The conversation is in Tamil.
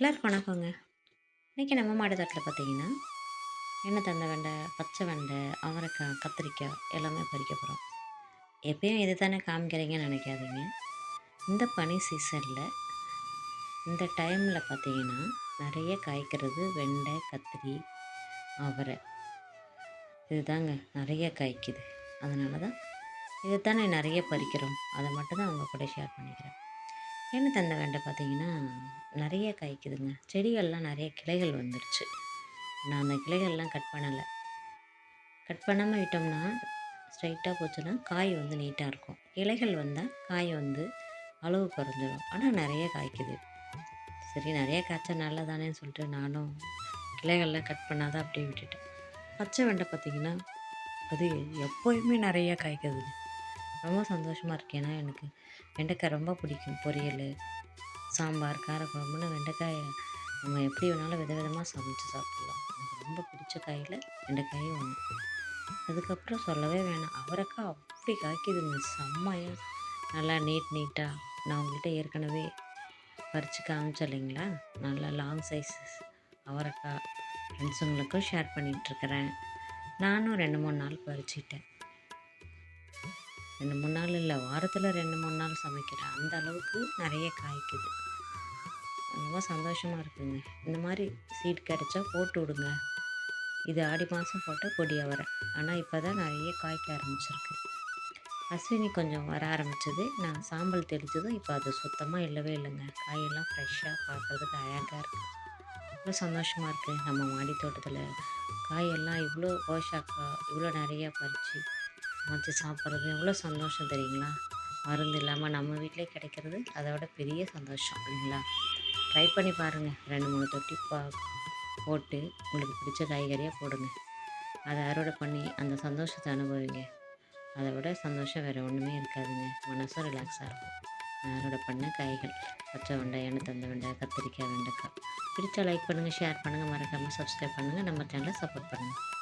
எல்லாருக்கும் வணக்கங்க இன்றைக்கி நம்ம மாடி தோட்டத்தில் பார்த்தீங்கன்னா எண்ணெய் தந்த வெண்டை பச்சை வெண்டை அவரைக்காய் கத்திரிக்காய் எல்லாமே பறிக்க போகிறோம் எப்பயும் இது தானே காமிக்கிறீங்கன்னு நினைக்காதீங்க. இந்த பனி சீசனில் இந்த டைமில் பார்த்தீங்கன்னா நிறைய காய்க்கிறது வெண்டை கத்திரி அவரை. இதுதாங்க நிறைய காய்க்குது. அதனால தான் இது தானே நிறைய பறிக்கிறோம். அதை மட்டும் தான் அவங்க கூட ஷேர் பண்ணிக்கிறேன். என்ன தந்த வெண்டை பார்த்தீங்கன்னா நிறைய காய்க்குதுங்க. செடிகள்லாம் நிறைய கிளைகள் வந்துடுச்சு நான் அந்த கிளைகள்லாம் கட் பண்ணலை. கட் பண்ணாமல் விட்டோம்னா ஸ்ட்ரைட்டாக போச்சுன்னா காய் வந்து நீட்டாக இருக்கும். இலைகள் வந்தால் காய் வந்து அளவு குறைஞ்சிடும் ஆனால் நிறைய காய்க்குது. சரி நிறைய காய்ச்சா நல்லதானேன்னு சொல்லிட்டு நானும் கிளைகள்லாம் கட் பண்ணாத அப்படியே விட்டுட்டேன். பச்சை வெண்டை பார்த்திங்கன்னா அது எப்போயுமே நிறைய காய்க்குதுங்க. ரொம்ப சந்தோஷமாக இருக்கு. ஏன்னா எனக்கு வெண்டைக்காய் ரொம்ப பிடிக்கும். பொரியல் சாம்பார் காரக்குழம்புன்னு வெண்டைக்காயை நம்ம எப்படி வேணாலும் விதவிதமாக சமைச்சு சாப்பிட்லாம். எனக்கு ரொம்ப பிடிச்ச காயில் வெண்டைக்காயும் ஒன்று அதுக்கப்புறம் சொல்லவே வேணாம். அவரைக்காய் அப்படி காய்க்குதுங்க. செம்மையாக நல்லா நீட் நீட்டாக நான் உங்கள்கிட்ட ஏற்கனவே பறித்து காமிச்சேன் இல்லைங்களா? நல்லா லாங் சைஸஸ் அவரைக்காய் ஃப்ரெண்ட்ஸுங்களுக்கும் ஷேர் பண்ணிகிட்ருக்கிறேன் நானும் ரெண்டு மூணு நாள் பறிச்சிட்டேன் ரெண்டு மூணு நாள் இல்லை வாரத்தில் ரெண்டு மூணு நாள் சமைக்கிறேன். அந்த அளவுக்கு நிறைய காய்க்குது. ரொம்ப சந்தோஷமாக இருக்குங்க. இந்த மாதிரி சீட் கிடச்சா போட்டு விடுங்க. இது ஆடி மாதம் போட்ட கொடி அவரை. ஆனால் இப்போ தான் நிறைய காய்க்க ஆரம்பிச்சிருக்கு. அஸ்வினி கொஞ்சம் வர ஆரம்பிச்சது. நான் சாம்பல் தெளித்ததும் இப்போ அது சுத்தமாக இல்லவே இல்லைங்க. காயெல்லாம் ஃப்ரெஷ்ஷாக பார்க்குறதுக்கு அழகாக இருக்குது ரொம்ப சந்தோஷமாக இருக்குது நம்ம மாடி தோட்டத்தில் காயெல்லாம் இவ்வளோ போஷாக்கா இவ்வளோ நிறையா பறித்து சமைச்சு சாப்பிட்றது. எவ்வளோ சந்தோஷம் தெரியுங்களா? மருந்து இல்லாமல் நம்ம வீட்டிலே கிடைக்கிறது. அதை விட பெரிய சந்தோஷம் இல்லைங்களா? ட்ரை பண்ணி பாருங்கள் ரெண்டு மூணு தொட்டி பா போட்டு உங்களுக்கு பிடிச்ச காய்கறியாக போடுங்க. அதை அறுவடை பண்ணி அந்த சந்தோஷத்தை அனுபவிங்க. அதை விட சந்தோஷம் வேறு ஒன்றுமே இருக்காதுங்க. மனசும் ரிலாக்ஸாக இருக்கும். அறுவடை பண்ண காய்கள் பச்சை வெண்டை எண்ணெய் தந்த வெண்டை கத்திரிக்காய் வெண்டைக்காய். பிடிச்சா லைக் பண்ணுங்கள் ஷேர் பண்ணுங்கள் மறக்காமல் சப்ஸ்கிரைப் பண்ணுங்கள் நம்ம சேனலை சப்போர்ட் பண்ணுங்கள்